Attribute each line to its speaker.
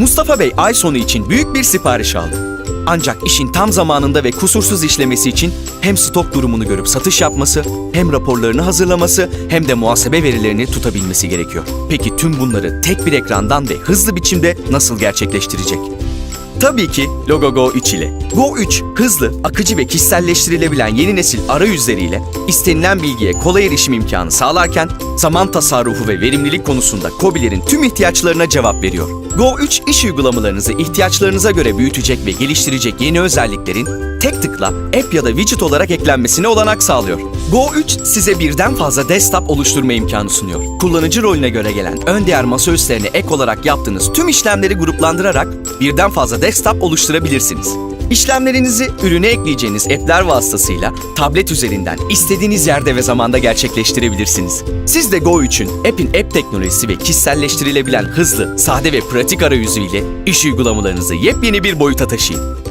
Speaker 1: Mustafa Bey ay sonu için büyük bir sipariş aldı. Ancak işin tam zamanında ve kusursuz işlemesi için hem stok durumunu görüp satış yapması, hem raporlarını hazırlaması, hem de muhasebe verilerini tutabilmesi gerekiyor. Peki tüm bunları tek bir ekrandan ve hızlı biçimde nasıl gerçekleştirecek? Tabii ki Logo Go 3 ile. Go 3, hızlı, akıcı ve kişiselleştirilebilen yeni nesil arayüzleriyle istenilen bilgiye kolay erişim imkanı sağlarken zaman tasarrufu ve verimlilik konusunda KOBİ'lerin tüm ihtiyaçlarına cevap veriyor. Go 3 iş uygulamalarınızı ihtiyaçlarınıza göre büyütecek ve geliştirecek yeni özelliklerin tek tıkla app ya da widget olarak eklenmesine olanak sağlıyor. Go 3 size birden fazla desktop oluşturma imkanı sunuyor. Kullanıcı rolüne göre gelen ön değer masaüstlerine ek olarak yaptığınız tüm işlemleri gruplandırarak birden fazla desktop oluşturabilirsiniz. İşlemlerinizi ürüne ekleyeceğiniz app'ler vasıtasıyla tablet üzerinden istediğiniz yerde ve zamanda gerçekleştirebilirsiniz. Siz de Go 3'ün app'in app teknolojisi ve kişiselleştirilebilen hızlı, sade ve pratik arayüzüyle iş uygulamalarınızı yepyeni bir boyuta taşıyın.